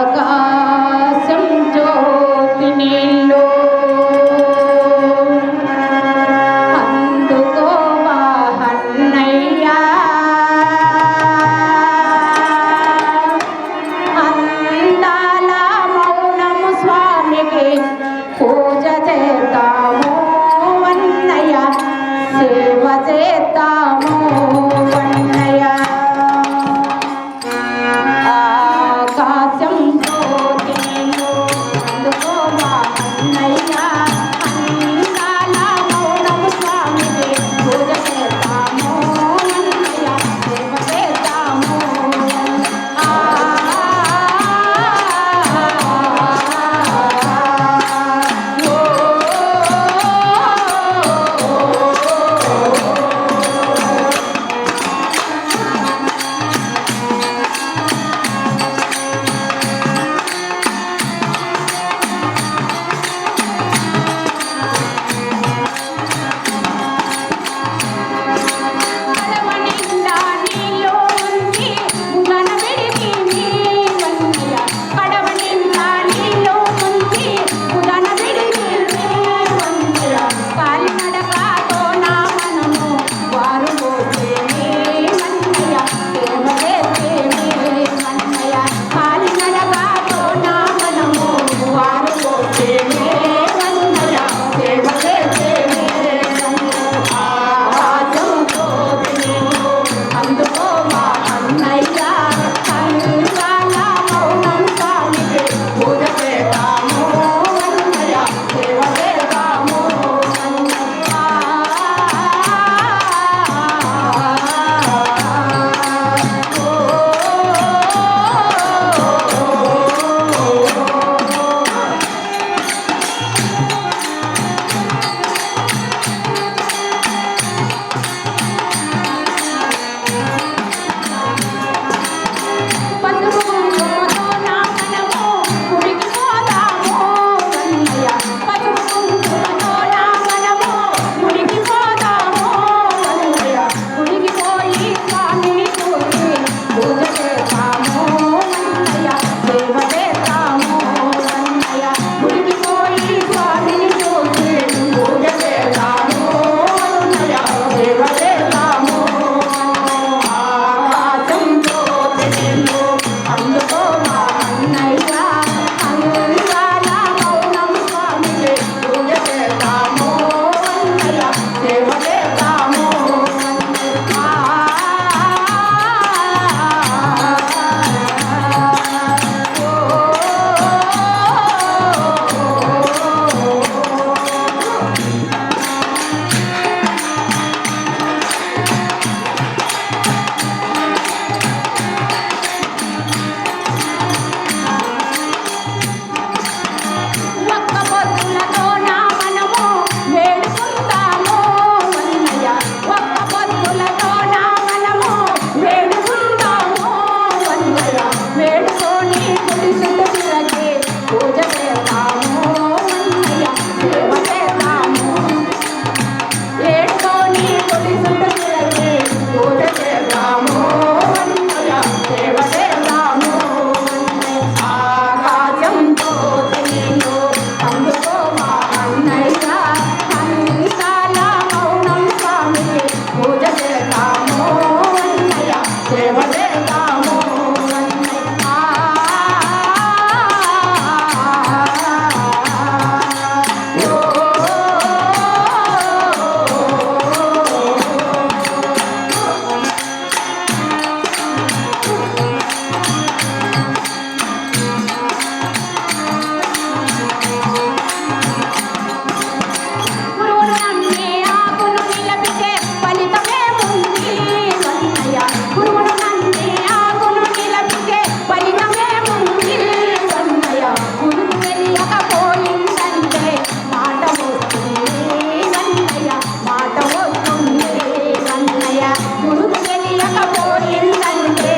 ఆకాశం జ్యోతి నీళ్ళు అందుకో మహన్నయ్యా. అందాల మౌనము స్వామికి नी बड़ी सुंदर लगे हो जब போலின் கண்டு